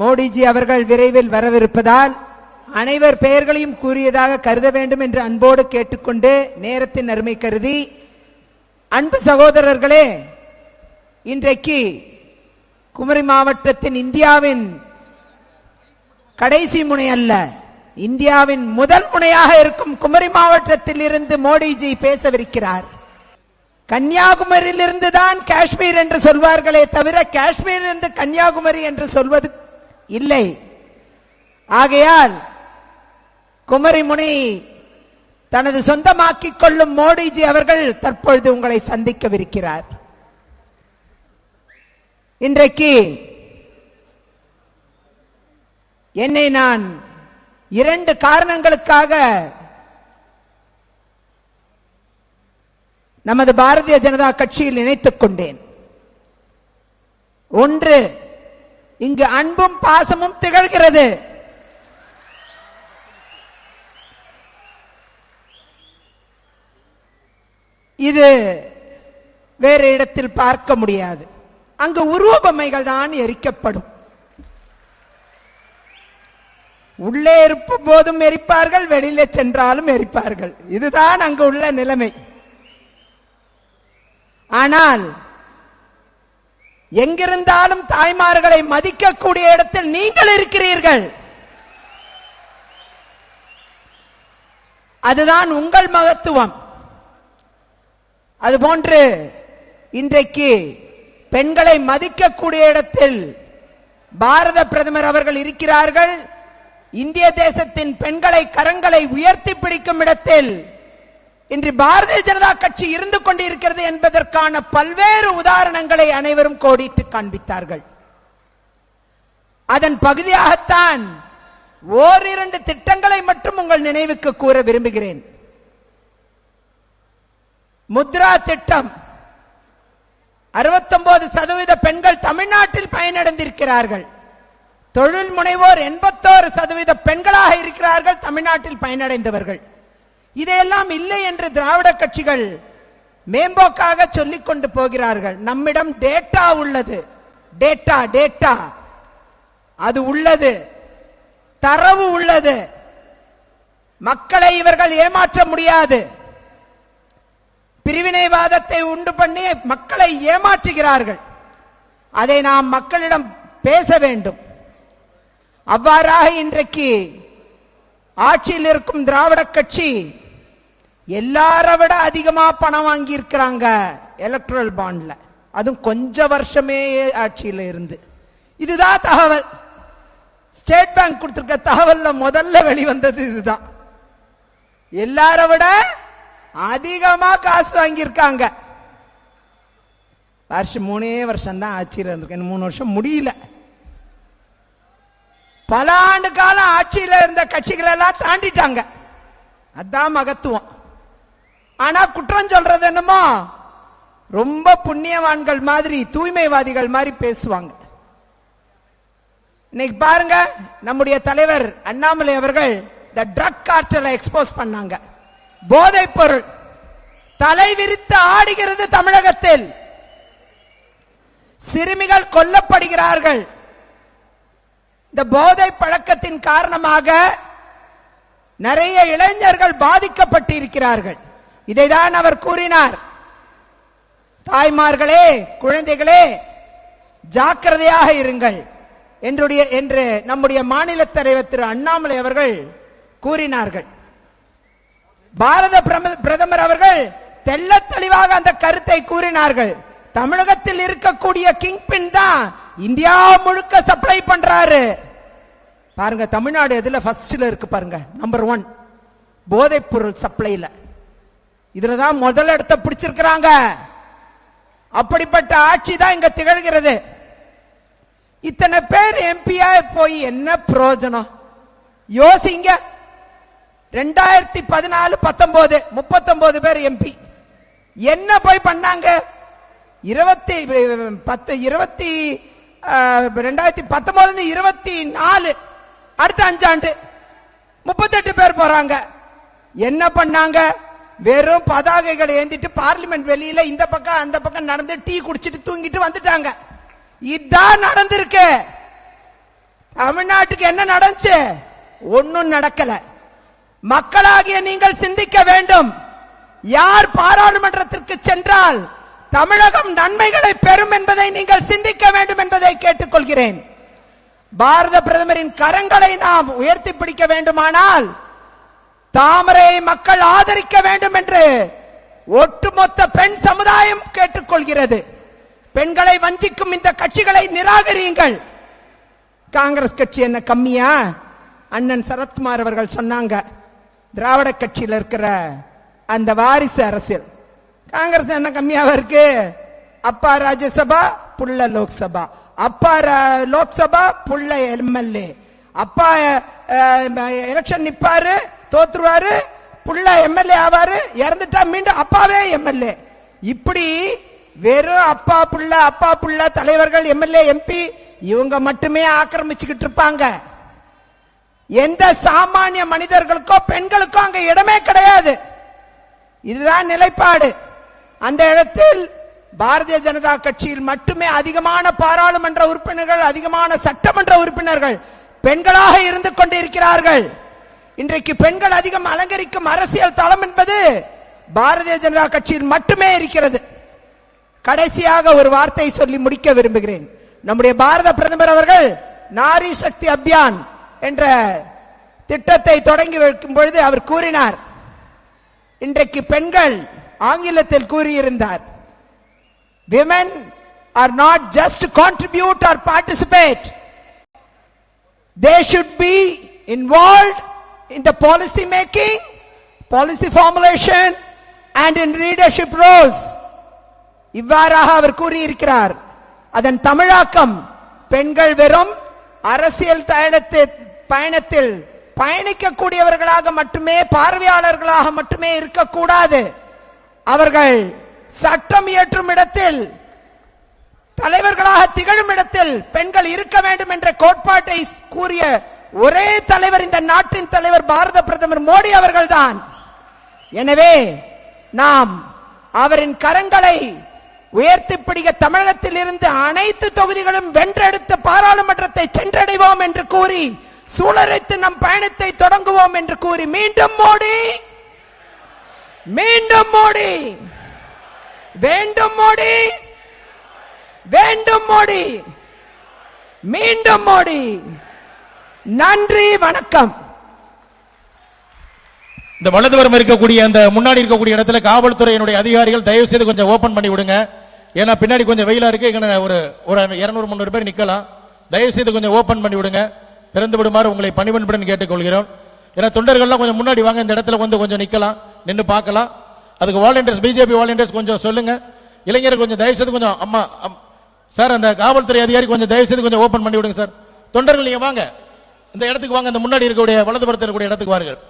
மோடிஜி அவர்கள் விரைவில் வரவிருப்பதால் அனைவர் பெயர்களையும் கூறியதாக கருத வேண்டும் என்று அன்போடு கேட்டுக்கொண்டு நேரத்தின் அருமை கருதி அன்பு சகோதரர்களே இன்றைக்கு குமரி மாவட்டத்தின் இந்தியாவின் கடைசி முனை அல்ல இந்தியாவின் முதல் முனையாக இருக்கும் குமரி மாவட்டத்தில் இருந்து மோடிஜி பேசவிருக்கிறார். கன்னியாகுமரியிலிருந்து தான் காஷ்மீர் என்று சொல்வார்களே தவிர காஷ்மீர் இருந்து கன்னியாகுமரி என்று சொல்வது இல்லை. ஆகையால் குமரிமுனி தனது சொந்தமாக்கிக் கொள்ளும் மோடிஜி அவர்கள் தற்பொழுது உங்களை சந்திக்கவிருக்கிறார். இன்றைக்கு என்னை நான் இரண்டு காரணங்களுக்காக நமது பாரதிய ஜனதா கட்சியில் இணைத்துக் கொண்டேன். ஒன்று இங்கு அன்பும் பாசமும் திகழ்கிறது. இது வேறு இடத்தில் பார்க்க முடியாது. அங்கு உருவ பொம்மைகள் தான் எரிக்கப்படும். உள்ளே இருப்பும் போதும் எரிப்பார்கள் வெளியில சென்றாலும் எரிப்பார்கள். இதுதான் அங்கு உள்ள நிலைமை. ஆனால் எங்கிருந்தாலும் தாய்மார்களை மதிக்கக்கூடிய இடத்தில் நீங்கள் இருக்கிறீர்கள். அதுதான் உங்கள் மகத்துவம். அதுபோன்று இன்றைக்கு பெண்களை மதிக்கக்கூடிய இடத்தில் பாரத பிரதமர் அவர்கள் இருக்கிறார்கள். இந்திய தேசத்தின் பெண்களை கரங்களை உயர்த்தி பிடிக்கும் இடத்தில் இன்று பாரதிய ஜனதா கட்சி இருந்து கொண்டிருக்கிறது என்பதற்கான பல்வேறு உதாரணங்களை அனைவரும் கோடிட்டு காண்பித்தார்கள். அதன் பகுதியாகத்தான் ஓரிரண்டு திட்டங்களை மட்டும் உங்கள் நினைவுக்கு கூற விரும்புகிறேன். முத்ரா திட்டம். 69% சதவீத பெண்கள் தமிழ்நாட்டில் பயனடைந்திருக்கிறார்கள். தொழில் முனைவோர் எண்பத்தோரு சதவீத பெண்களாக இருக்கிறார்கள் தமிழ்நாட்டில் பயனடைந்தவர்கள். இதையெல்லாம் இல்லை என்று திராவிட கட்சிகள் மேம்போக்காக சொல்லிக் கொண்டு போகிறார்கள். நம்மிடம் டேட்டா உள்ளது. டேட்டா டேட்டா அது உள்ளது. தரவு உள்ளது. மக்களை இவர்கள் ஏமாற்ற முடியாது. பிரிவினைவாதத்தை உண்டு பண்ணி மக்களை ஏமாற்றுகிறார்கள். அதை நாம் மக்களிடம் பேச வேண்டும். அவ்வாறாக இன்றைக்கு ஆட்சியில் இருக்கும் திராவிட கட்சி எல்லார விட அதிகமாக பணம் வாங்கி இருக்கிறாங்க எலக்ட்ரல் பாண்ட்ல அதுவும் கொஞ்ச வருஷமே ஆட்சியில் இருந்து. இதுதான் தகவல். ஸ்டேட் பேங்க் கொடுத்துருக்க தகவல்ல முதல்ல வெளிவந்தது இதுதான். எல்லார விட அதிகமா காசு வாங்கியிருக்காங்க. வருஷம் மூணே வருஷம் தான் ஆட்சியில் இருந்திருக்கேன் மூணு வருஷம் முடியல. பல ஆண்டு காலம் ஆட்சியில் இருந்த கட்சிகள் எல்லாம் தாண்டிட்டாங்க. அதான் மகத்துவம். ஆனா குற்றம் சொல்றது என்னமோ? ரொம்ப புண்ணியவான்கள் மாதிரி தூய்மைவாதிகள் மாதிரி பேசுவாங்க. இன்னைக்கு பாருங்க நம்முடைய தலைவர் அண்ணாமலை அவர்கள் இந்த ட்ரக் காற்றலை எக்ஸ்போஸ் பண்ணாங்க. போதை பொருள். தலை விரித்து ஆடுகிறது தமிழகத்தில். சிறுமிகள் கொல்லப்படுகிறார்கள். இந்த போதை பழக்கத்தின் காரணமாக நிறைய இளைஞர்கள் பாதிக்கப்பட்டிருக்கிறார்கள். இதைதான் அவர் கூறினார். தாய்மார்களே குழந்தைகளே ஜாக்கிரதையாக இருங்கள். என்றுடைய என்று நம்முடைய மாநில தலைவர் திரு அண்ணாமலை அவர்கள் கூறினார்கள். பாரத பிரம- பிரதமர் அவர்கள் தெல்ல தெளிவாக அந்த கருத்தை கூறினார்கள். தமிழகத்தில் இருக்கக்கூடிய கிங் பின் தான் இந்தியா முழுக்க சப்ளை பண்றாரு. பாருங்க தமிழ்நாடு எதுல ஃபர்ஸ்ட்ல இருக்கு பாருங்க நம்பர் ஒன் போதைப் பொருள் சப்ளைல இதுல தான் முதல் இடத்த பிடிச்சிருக்கிறாங்க. அப்படிப்பட்ட ஆட்சி தான் இங்க திகழ்கிறது. இத்தனை பேர் எம்பியா போய் என்ன பிரயோஜனம்? யோசிங்க. ரெண்டாயிரத்தி பதினாலு பத்தொன்பது முப்பத்தொன்பது பேர் எம்பி என்ன போய் பண்ணாங்க? இருபத்தி பத்து இருபத்தி ரெண்டாயிரத்தி பத்தொன்பதுல இருபத்தி நாலு அடுத்த அஞ்சாண்டு முப்பத்தெட்டு பேர் போறாங்க. என்ன பண்ணாங்க? வெறும் பதாகைகளை ஏந்திட்டு பார்லிமெண்ட் வெளியில இந்த பக்கம் அந்த பக்கம் நடந்து டீ குடிச்சிட்டு தூங்கிட்டு வந்துட்டாங்க. இதான் நடந்திருக்கு. தமிழ்நாட்டுக்கு என்ன நடந்துச்சு? ஒன்னும் நடக்கல. மக்களாகிய நீங்கள் சிந்திக்க வேண்டும். யார் பாராளுமன்றத்திற்கு சென்றால் தமிழகம் நன்மைகளை பெறும் என்பதை நீங்கள் சிந்திக்க வேண்டும் என்பதை கேட்டுக்கொள்கிறேன். பாரத பிரதமரின் கரங்களை நாம் உயர்த்தி பிடிக்க வேண்டுமானால் தாமரை மக்கள் ஆதரிக்க வேண்டும் என்று ஒட்டுமொத்த பெண் சமுதாயம் கேட்டுக்கொள்கிறது. பெண்களை வஞ்சிக்கும் இந்த கட்சிகளை நிராகரியுங்கள். காங்கிரஸ் கட்சி என்ன கம்மியா? அண்ணன் சரத்குமார் அவர்கள் சொன்னாங்க திராவிட கட்சியில் இருக்கிற அந்த வாரிசு அரசியல். காங்கிரஸ் என்ன கம்மியாக இருக்கு? அப்பா ராஜ்யசபா புள்ள லோக்சபா. அப்பா லோக்சபா புள்ள எம்எல்ஏ. அப்பா எலெக்ஷன் நிப்பாரு தோத்துருவாரு புள்ள எம்எல்ஏ ஆவாரு இறந்துட்டா மீண்டும் அப்பாவே எம்எல்ஏ இப்படி வெறும் அப்பா புள்ள அப்பா புள்ள தலைவர்கள் எம்எல்ஏ எம்பி இவங்க மட்டுமே ஆக்கிரமிச்சுக்கிட்டு இருப்பாங்க. எந்த சாமானிய மனிதர்களுக்கோ பெண்களுக்கோ அங்க இடமே கிடையாது. இதுதான் நிலைப்பாடு. அந்த இடத்தில் பாரதிய ஜனதா கட்சியில் மட்டுமே அதிகமான பாராளுமன்ற உறுப்பினர்கள் அதிகமான சட்டமன்ற உறுப்பினர்கள் பெண்களாக இருந்து கொண்டிருக்கிறார்கள். இன்றைக்கு பெண்கள் அதிகம் அலங்கரிக்கும் அரசியல் தளம் என்பது பாரதிய ஜனதா கட்சியில் மட்டுமே இருக்கிறது. கடைசியாக ஒரு வார்த்தை சொல்லி முடிக்க விரும்புகிறேன். நம்முடைய பாரத பிரதமர் அவர்கள் நாரி சக்தி அபியான் என்ற திட்டத்தை தொடங்கி வைக்கும் பொழுது அவர் கூறினார் இன்றைக்கு பெண்கள் ஆங்கிலத்தில் கூறியிருந்தார் women are not just contribute or participate they should be involve in the policy making policy formulation and in leadership roles. இவ்வாறாக அவர் கூறியிருக்கிறார். அதன் தமிழாக்கம் பெண்கள் வெறும் அரசியல் பயணத்தில் பயணத்தில் பயணிக்கக்கூடியவர்களாக மட்டுமே பார்வையாளர்களாக மட்டுமே இருக்கக்கூடாது. அவர்கள் சட்டம் இயற்றும் இடத்தில் தலைவர்களாக திகழும் இடத்தில் பெண்கள் இருக்க வேண்டும் என்ற கோட்பாட்டை கூறிய ஒரே தலைவர் இந்த நாட்டின் தலைவர் பாரத பிரதமர் மோடி அவர்கள்தான். எனவே நாம் அவரின் கரங்களை உயர்த்தி பிடிக்க தமிழகத்தில் இருந்து அனைத்து தொகுதிகளும் வென்றெடுத்து பாராளுமன்றத்தை சென்றடைவோம் என்று கூறி சூழரைத்து நம் பயணத்தை தொடங்குவோம் என்று கூறி மீண்டும் மோடி! மீண்டும் மோடி! வேண்டும் மோடி! வேண்டும் மோடி! மீண்டும் மோடி! நன்றி வணக்கம். இந்த வலதுபுறம் இருக்கக்கூடிய அந்த முன்னாடி இருக்கக்கூடிய இடத்துல காவல்துறையினுடைய அதிகாரிகள் தயவு செய்து கொஞ்சம் ஓபன் பண்ணி விடுங்க. ஏன்னா பின்னாடி கொஞ்சம் வெயிலா இருக்கு இங்க ஒரு ஒரு இருநூறு முந்நூறு பேர் நிக்கலாம். தயவு செய்து கொஞ்சம் ஓபன் பண்ணி விடுங்க. திறந்து விடுமாறு உங்களை பணிவன்புடன் கேட்டுக்கொள்கிறோம். ஏன்னா தொண்டர்கள்லாம் கொஞ்சம் முன்னாடி வாங்க இந்த இடத்துல வந்து கொஞ்சம் நிக்கலாம். நின்று பார்க்கலாம். அதுக்கு வாலண்டியர்ஸ் பிஜேபி வாலண்டியர்ஸ் கொஞ்சம் சொல்லுங்க. இளைஞர் கொஞ்சம் தயவு செய்து கொஞ்சம் அம்மா சார் அந்த காவல்துறை அதிகாரி கொஞ்சம் தயவு செய்து கொஞ்சம் ஓபன் பண்ணி விடுங்க சார். தொண்டர்கள் நீங்க வாங்க. இந்த இடத்துக்கு வாங்க. இந்த முன்னாடி இருக்கக்கூடிய வலதுபுறத்தில் இருக்கக்கூடிய இடத்துக்கு வாருங்கள்.